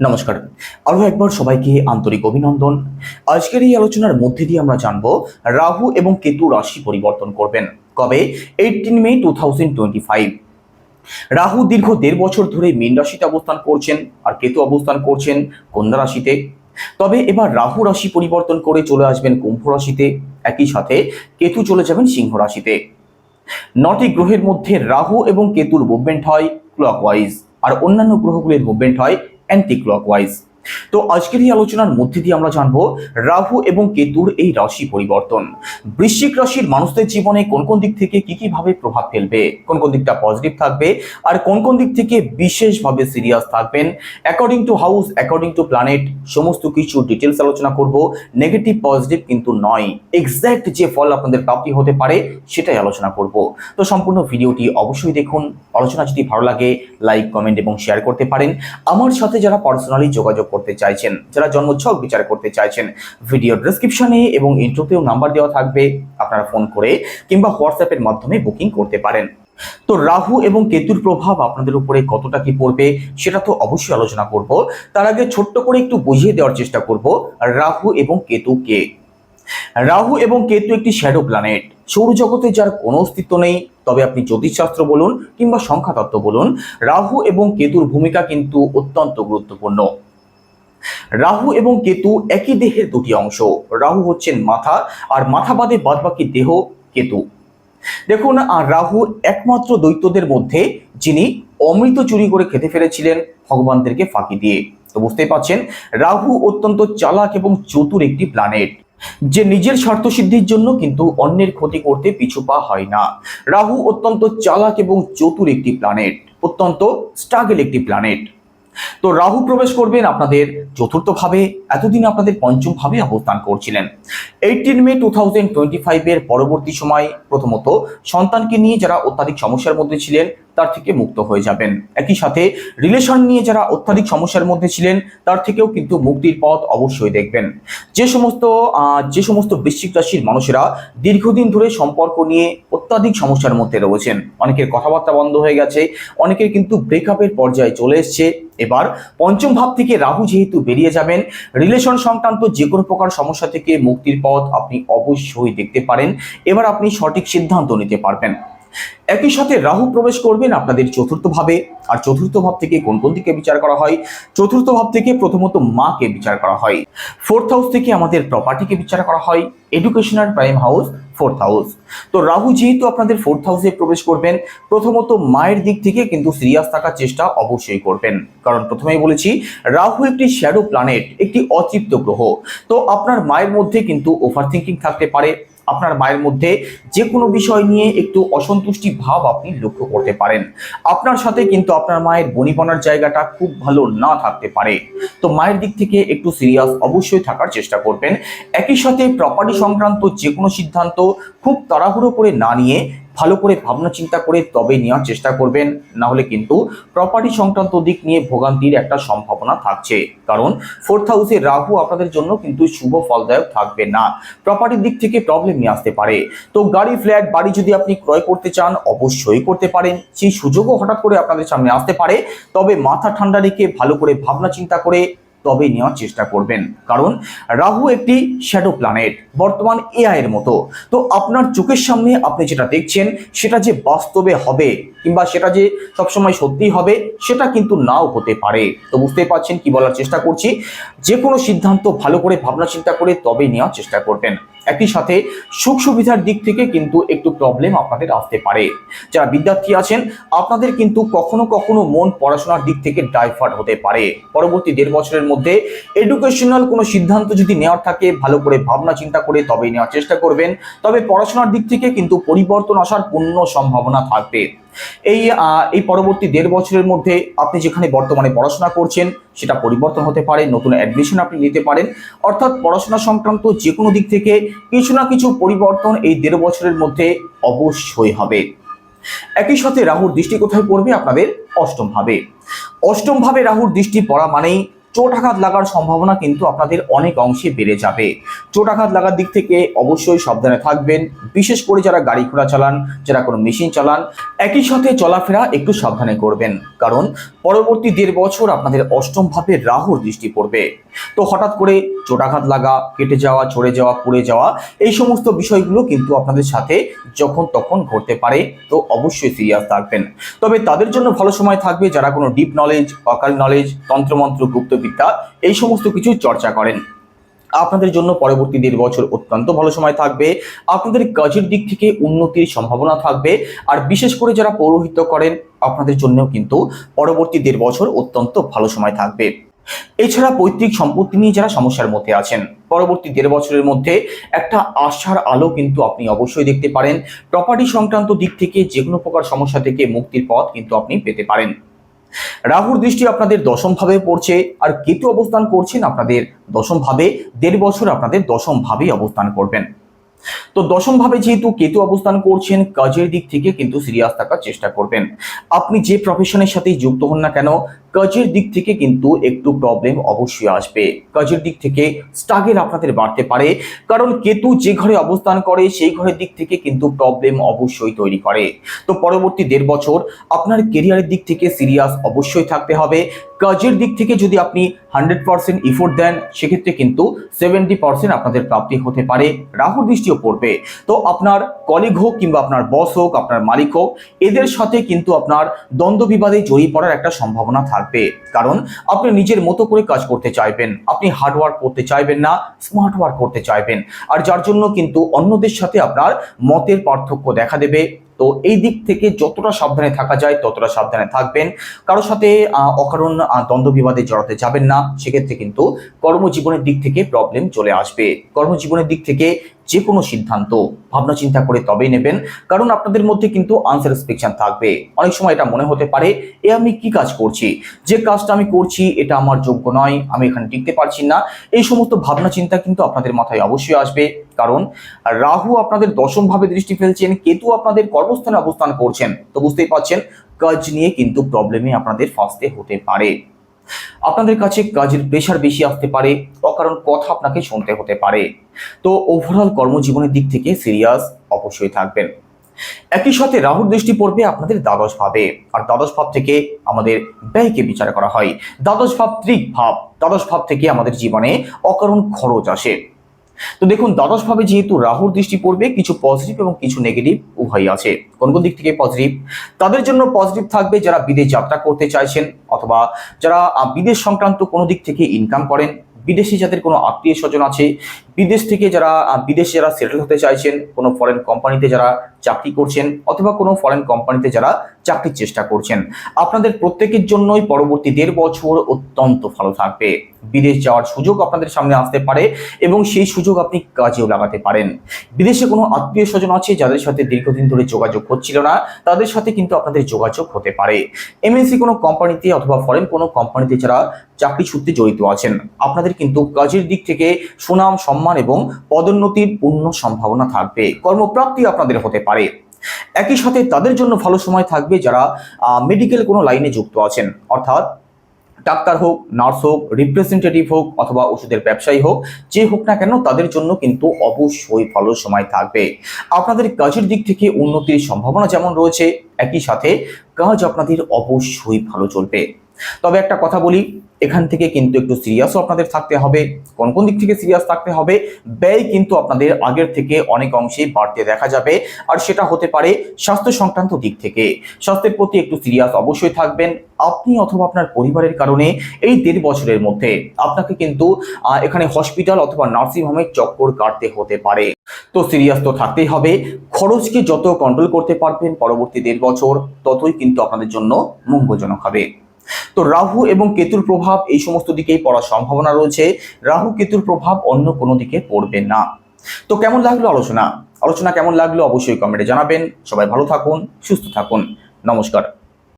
নমস্কার। আরও একবার সবাইকে আন্তরিক অভিনন্দন। আজকের এই আলোচনার মধ্যে দিয়ে আমরা জানব, রাহু এবং কেতু রাশি পরিবর্তন করবেন। কবে? Eighteen May two thousand twenty five Rahu দীর্ঘ দেড় বছর ধরে মীন রাশিতে অবস্থান করছেন আর কেতু অবস্থান করছেন কন্যা রাশিতে। তবে এবার রাহু রাশি পরিবর্তন করে চলে আসবেন কুম্ভ রাশিতে। একই সাথে কেতু চলে যাবেন সিংহ রাশিতে। নটি গ্রহের মধ্যে রাহু এবং কেতুর মুভমেন্ট হয় ক্লকওয়াইজ আর অন্যান্য গ্রহগুলির মুভমেন্ট হয় অ্যান্টি ক্লকওয়াইজ তো আজকের এই আলোচনার মধ্যে দিয়ে আমরা জানব রাহু এবং কেতুর এই রাশি পরিবর্তন। বৃশ্চিক রাশির মানুষদের জীবনে কোন কোন দিক থেকে কি কি ভাবে প্রভাব ফেলবে, কোন কোন দিকটা পজিটিভ থাকবে, আর কোন কোন দিক থেকে বিশেষভাবে সিরিয়াস থাকবেন according to house according to planet সমস্ত কিছু ডিটেলস আলোচনা করব। নেগেটিভ পজিটিভ কিন্তু নয়। এক্স্যাক্ট যে ফল আপনাদের প্রাপ্তি হতে পারে, সেটাই আলোচনা করব। তো সম্পূর্ণ ভিডিওটি অবশ্যই দেখুন। আলোচনা যদি ভালো লাগে লাইক কমেন্ট এবং শেয়ার করতে পারেন। আমার সাথে যারা পার্সোনালি যোগাযোগ করতে চাইছেন। যারা জন্মছক বিচার করতে চাইছেন ভিডিও ডেসক্রিপশনে এবং ইন্ট্রোতেও নাম্বার দেওয়া থাকবে, আপনারা ফোন করে কিংবা হোয়াটসঅ্যাপের মাধ্যমে বুকিং করতে পারেন। তো রাহু এবং কেতুর প্রভাব আপনাদের উপরে কতটা কি পড়বে, সেটা তো অবশ্যই আলোচনা করব। তার আগে ছোট্ট করে একটু বুঝিয়ে দেওয়ার চেষ্টা করব রাহু এবং কেতু কে রাহু এবং কেতু একটি শ্যাডো প্ল্যানেট সৌরজগতে যার কোনো অস্তিত্ব নেই, তবে আপনি জ্যোতিষশাস্ত্র বলুন কিংবা সংখ্যাতত্ত্ব বলুন, রাহু এবং কেতুর ভূমিকা কিন্তু অত্যন্ত গুরুত্বপূর্ণ। রাহু এবং কেতু একই দেহের দুটি অংশ। রাহু হচ্ছেন মাথা আর মাথা বাদে বাদবাকি দেহ কেতু। দেখুন, আর রাহু একমাত্র দৈত্যদের মধ্যে যিনি অমৃত চুরি করে খেতে ফেলেছিলেন ভগবানদেরকে ফাঁকি দিয়ে। তো বুঝতেই পাচ্ছেন, রাহু অত্যন্ত চালাক এবং চতুর একটি প্ল্যানেট যে নিজের স্বার্থ সিদ্ধির জন্য কিন্তু অন্যের ক্ষতি করতে পিছু পা হয় না। রাহু অত্যন্ত চালাক এবং চতুর একটি প্ল্যানেট অত্যন্ত স্ট্রাগল একটি প্ল্যানেট তো রাহু প্রবেশ করবেন আপনাদের চতুর্থভাবে, এতদিন আপনাদের পঞ্চম ভাবে অবস্থান করছিলেন। Eighteen May two thousand twenty ফাইভের পরবর্তী সময় প্রথমত সন্তানকে নিয়ে যারা অত্যাধিক সমস্যার মধ্যে ছিলেন তার থেকে মুক্ত হয়ে যাবেন। একই সাথে রিলেশন নিয়ে যারা অত্যাধিক সমস্যার মধ্যে ছিলেন, তার থেকেও কিন্তু মুক্তির পথ অবশ্যই দেখবেন। যে সমস্ত যে সমস্ত বৃশ্চিক রাশির মানুষেরা দীর্ঘদিন ধরে সম্পর্ক নিয়ে অত্যাধিক সমস্যার মধ্যে রয়েছেন। অনেকের কথাবার্তা বন্ধ হয়ে গেছে, অনেকের কিন্তু ব্রেকআপের পর্যায়ে চলে এসছে। এবার পঞ্চম ভাব থেকে রাহু যেহেতু বেরিয়ে যাবেন রিলেশন সংক্রান্ত যে কোনো প্রকার সমস্যা থেকে মুক্তির পথ আপনি অবশ্যই দেখতে পারেন। এবার আপনি সঠিক সিদ্ধান্ত নিতে পারবেন। একই সাথে রাহু প্রবেশ করবেন আপনাদের চতুর্থ ভাবে। আর চতুর্থ ভাব থেকে কোন কোন দিকে বিচার করা হয়? চতুর্থ ভাব থেকে প্রথমত মাকে বিচার করা হয়। ফোর্থ হাউস থেকে আমাদের প্রপার্টিকে বিচার করা হয়। Educational prime house fourth house তো রাহু যেহেতু আপনাদের ফোর্থ হাউসে প্রবেশ করবেন, প্রথমত মায়ের দিক থেকে কিন্তু সিরিয়াস থাকার চেষ্টা অবশ্যই করবেন। কারণ প্রথমেই বলেছি, রাহু একটি শ্যাডো প্ল্যানেট একটি অতৃপ্ত গ্রহ। তো আপনার মায়ের মধ্যে কিন্তু ওভার থিঙ্কিং থাকতে পারে। আপনার মায়ের মধ্যে যে কোনো বিষয় নিয়ে একটু অসন্তুষ্টি ভাব আপনি লক্ষ্য করতে পারেন। আপনার সাথে কিন্তু আপনার মায়ের বনিপনার জায়গাটা খুব ভালো না থাকতে পারে। তো মায়ের দিক থেকে একটু সিরিয়াস অবশ্যই থাকার চেষ্টা করবেন। একই সাথে প্রপার্টি সংক্রান্ত যে কোনো সিদ্ধান্ত খুব তাড়াহুড়ো করে না নিয়ে ভালো করে ভাবনা চিন্তা করে তবে নেওয়ার চেষ্টা করবেন। না হলে কিন্তু প্রপার্টি সংক্রান্ত দিক নিয়ে ভোগান্তির একটা সম্ভাবনা থাকছে। কারণ ফোর্থ হাউসে রাহু আপনাদের জন্য কিন্তু শুভ ফলদায়ক থাকবে না। প্রপার্টির দিক থেকে প্রবলেম নিয়ে আসতে পারে। তো গাড়ি ফ্ল্যাট বাড়ি যদি আপনি ক্রয় করতে চান, অবশ্যই করতে পারেন। সেই সুযোগও হঠাৎ করে আপনাদের সামনে আসতে পারে। তবে মাথা ঠান্ডা রেখে ভালো করে ভাবনা চিন্তা করে তবে নেওয়ার চেষ্টা করবেন। কারণ রাহু একটি শ্যাডো প্ল্যানেট বর্তমান এআই এর মতো। তো আপনার চোখের সামনে আপনি যেটা দেখছেন, সেটা যে বাস্তবে হবে কিংবা সেটা যে সবসময় সত্যি হবে, সেটা কিন্তু নাও হতে পারে। তো বুঝতেই পারছেন কি বলার চেষ্টা করছি? যে কোনো সিদ্ধান্ত ভালো করে ভাবনা চিন্তা করে তবে নেওয়ার চেষ্টা করবেন। একই সাথে সুখ সুবিধার দিক থেকে কিন্তু একটু প্রবলেম আপনাদের আসতে পারে। যারা বিদ্যার্থী আছেন, আপনাদের কিন্তু কখনো কখনো মন পড়াশোনার দিক থেকে ডাইভার্ট হতে পারে। পরবর্তী দেড় বছরের মধ্যে এডুকেশনাল কোনো সিদ্ধান্ত যদি নেওয়ার থাকে, ভালো করে ভাবনা চিন্তা করে তবেই নেওয়ার চেষ্টা করবেন। তবে পড়াশোনার দিক থেকে কিন্তু পরিবর্তন আসার পূর্ণ সম্ভাবনা থাকবে। এই এই পরবর্তী দেড় বছরের মধ্যে আপনি যেখানে বর্তমানে পড়াশোনা করছেন, সেটা পরিবর্তন হতে পারে, নতুন অ্যাডমিশন আপনি নিতে পারেন। অর্থাৎ পড়াশোনা সংক্রান্ত যে কোনো দিক থেকে কিছু না কিছু পরিবর্তন এই দেড় বছরের মধ্যে অবশ্যই হবে। একই সাথে রাহুর দৃষ্টি কোথায় পড়বে? আপনাদের অষ্টম ভাবে। অষ্টম ভাবে রাহুর দৃষ্টি পড়া মানেই চোটাঘাত লাগার সম্ভাবনা কিন্তু আপনাদের অনেক অংশে বেড়ে যাবে। চোটাঘাত লাগার দিক থেকে অবশ্যই সাবধানে থাকবেন। বিশেষ করে যারা গাড়ি ঘোড়া চালান, যারা কোনো মেশিন চালান, একই সাথে চলাফেরা একটু সাবধানে করবেন। কারণ পরবর্তী দেড় বছর আপনাদের অষ্টম ভাবে রাহুর দৃষ্টি পড়বে। তো হঠাৎ করে চোটাঘাত লাগা, কেটে যাওয়া, চড়ে যাওয়া, পুড়ে যাওয়া, এই সমস্ত বিষয়গুলো কিন্তু আপনাদের সাথে যখন তখন ঘটতে পারে, তো অবশ্যই সিরিয়াস থাকবেন। তবে তাদের জন্য ভালো সময় থাকবে যারা কোনো ডিপ নলেজ অকাল নলেজ তন্ত্রমন্ত্র গুপ্তবিদ্যা এই সমস্ত কিছু চর্চা করেন। আপনাদের জন্য পরবর্তী দেড় বছর অত্যন্ত ভালো সময় থাকবে। আপনাদের কাজের দিক থেকে উন্নতির সম্ভাবনা থাকবে। আর বিশেষ করে যারা পৌরোহিত্য করেন, আপনাদের জন্যও কিন্তু পরবর্তী দেড় বছর অত্যন্ত ভালো সময় থাকবে। এছাড়া পৈতৃক সম্পত্তি নিয়ে যারা সমস্যার মধ্যে আছেন, পরবর্তী দেড় বছরের মধ্যে একটা আশার আলো কিন্তু আপনি অবশ্যই দেখতে পারেন। প্রপার্টি সংক্রান্ত দিক থেকে যে কোনো প্রকার সমস্যা থেকে মুক্তির পথ কিন্তু আপনি পেতে পারেন। রাহুর দৃষ্টি আপনাদের দশম ভাবে পড়ছে, আর কেতু অবস্থান করছেন আপনাদের দশম ভাবে, দেড় বছর আপনাদের দশম ভাবেই অবস্থান করবেন। তো দশম ভাবে যেহেতু কেতু অবস্থান করছেন, কাজের দিক থেকে কিন্তু সিরিয়াস থাকার চেষ্টা করবেন। আপনি যে প্রফেশনের সাথে যুক্ত হন না কেন কাজের দিক থেকে কিন্তু একটু প্রবলেম অবশ্যই আসবে। কাজের দিক থেকে স্ট্রাগেল আপনাদের বাড়তে পারে। কারণ কেতু যে ঘরে অবস্থান করে, সেই ঘরের দিক থেকে কিন্তু প্রবলেম অবশ্যই তৈরি করে। তো পরবর্তী দেড় বছর আপনার কেরিয়ারের দিক থেকে সিরিয়াস অবশ্যই থাকতে হবে। কাজের দিক থেকে যদি আপনি হান্ড্রেড পার্সেন্ট ইফোর্ট দেন, সেক্ষেত্রে কিন্তু সেভেন্টি পার্সেন্ট আপনাদের প্রাপ্তি হতে পারে। রাহুর দৃষ্টিও পড়বে। তো আপনার কলিগ হোক কিংবা আপনার বস হোক, আপনার মালিক হোক, এদের সাথে কিন্তু আপনার দ্বন্দ্ব বিবাদে জড়িয়ে পড়ার একটা সম্ভাবনা থাকবে। কারণ আপনি নিজের মতো করে কাজ করতে চাইবেন, আপনি হার্ড ওয়ার্ক করতে চাইবেন না স্মার্ট ওয়ার্ক করতে চাইবেন। আর যার জন্য কিন্তু অন্যদের সাথে আপনার মতের পার্থক্য দেখা দেবে। তো এই দিক থেকে যতটা সাবধানে থাকা যায়, ততটা সাবধানে থাকবেন। কারোর সাথে অকারণ দ্বন্দ্ব বিবাদে জড়াতে যাবেন না। সেক্ষেত্রে কিন্তু কর্মজীবনের দিক থেকে প্রবলেম চলে আসবে। কর্মজীবনের দিক থেকে যে কোনো সিদ্ধান্ত, ভাবনা চিন্তা করে তবেই নেবেন। কারণ আপনাদের মধ্যে কিন্তু আনস্যাটিসফ্যাকশন থাকবে। অনেক সময় এটা মনে হতে পারে, এ আমি কি কাজ করছি? যে কাজটা আমি করছি, এটা আমার যোগ্য নয়, আমি এখানে টিকতে পারছি না। এই সমস্ত ভাবনা চিন্তা কিন্তু আপনাদের মাথায় অবশ্যই আসবে। কারণ রাহু আপনাদের দশম ভাবে দৃষ্টি ফেলছেন, কেতু আপনাদের কর্মস্থানে অবস্থান করছেন। তো বুঝতেই পারছেন, কাজ নিয়ে কিন্তু প্রবলেমে আপনাদের ফাঁসতে হতে পারে। আপনাদের কাছে কাজের প্রেশার বেশি আসতে পারে, অকারণ কথা আপনাকে শুনতে হতে পারে। তো ওভারঅল কর্মজীবনের দিক থেকে সিরিয়াস অবশ্যই থাকবেন। একই সাথে রাহুর দৃষ্টি পড়বে আপনাদের দ্বাদশ ভাবে, আর দ্বাদশ ভাব থেকে আমাদের ব্যয়কে বিচার করা হয়। দ্বাদশ ভাব ত্রিক ভাব, দ্বাদশ ভাব থেকে আমাদের জীবনে অকারণ খরচ আসে। তো দেখুন, দ্বাদশভাবে যেহেতু রাহুর দৃষ্টি পড়বে, কিছু পজিটিভ এবং কিছু নেগেটিভ উভয়ই আছে। কোন কোন দিক থেকে পজিটিভ তাদের জন্য পজিটিভ থাকবে যারা বিদেশ যাত্রা করতে চাইছেন অথবা যারা বিদেশ সংক্রান্ত কোনো দিক থেকে ইনকাম করেন। বিদেশি যাদের কোনো আত্মীয় স্বজন আছে বিদেশ থেকে যারা বিদেশে যারা সেটেল হতে চাইছেন, কোনো ফরেন কোম্পানিতে যারা চাকরি করছেন, অথবা কোনো ফরেন কোম্পানিতে যারা চাকরির চেষ্টা করছেন, আপনাদের প্রত্যেকের জন্যই পরবর্তী দেড় বছর অত্যন্ত ভালো থাকবে। বিদেশ যাওয়ার সুযোগ আপনাদের সামনে আসতে পারে এবং সেই সুযোগ আপনি কাজেও লাগাতে পারেন। বিদেশে কোনো আত্মীয় স্বজন আছে যাদের সাথে দীর্ঘদিন ধরে যোগাযোগ হচ্ছিল না, তাদের সাথে কিন্তু আপনাদের যোগাযোগ হতে পারে। এমএনসি কোনো কোম্পানিতে অথবা ফরেন কোনো কোম্পানিতে যারা চাকরি সূত্রে জড়িত আছেন, আপনাদের কিন্তু কাজের দিক থেকে সুনাম, সম্মান এবং পদোন্নতির পূর্ণ সম্ভাবনা থাকবে। কর্মপ্রাপ্তি আপনাদের হতে পারে। একই সাথে তাদের জন্য ভালো সময় থাকবে যারা মেডিকেল কোনো লাইনে যুক্ত আছেন। অর্থাৎ ডাক্তার হোক, নার্স হোক রিপ্রেজেন্টেটিভ হোক অথবা ওষুধের ব্যবসায়ী হোক, যে হোক না কেন তাদের জন্য কিন্তু অবশ্যই ভালো সময় থাকবে। আপনাদের কাজের দিক থেকে উন্নতির সম্ভাবনা যেমন রয়েছে, একই সাথে কাজ আপনাদের অবশ্যই ভালো চলবে। তবে একটা কথা বলি এখান থেকে কিন্তু একটু সিরিয়াসও আপনাদের থাকতে হবে। কোন কোন দিক থেকে সিরিয়াস থাকতে হবে? ব্যয় কিন্তু আপনাদের আগের থেকে অনেক অংশেই বাড়তে দেখা যাবে। আর সেটা হতে পারে স্বাস্থ্য সংক্রান্ত দিক থেকে। স্বাস্থ্যের প্রতি একটু সিরিয়াস অবশ্যই থাকবেন। আপনি অথবা আপনার পরিবারের কারণে এই দেড় বছরের মধ্যে আপনাকে কিন্তু এখানে হসপিটাল অথবা নার্সিং হোমের চক্কর কাটতে হতে পারে। তো সিরিয়াস তো থাকতেই হবে। খরচকে যত কন্ট্রোল করতে পারবেন পরবর্তী দেড় বছর, ততই কিন্তু আপনাদের জন্য মঙ্গলজনক হবে। তো রাহু এবং কেতুর প্রভাব এই সমস্ত দিকেই পড়ার সম্ভাবনা রয়েছে। রাহু, কেতুর প্রভাব অন্য কোনো দিকে পড়বে না। তো কেমন লাগল আলোচনা? আলোচনা কেমন লাগল অবশ্যই কমেন্টে জানাবেন। সবাই ভালো থাকুন, সুস্থ থাকুন। নমস্কার।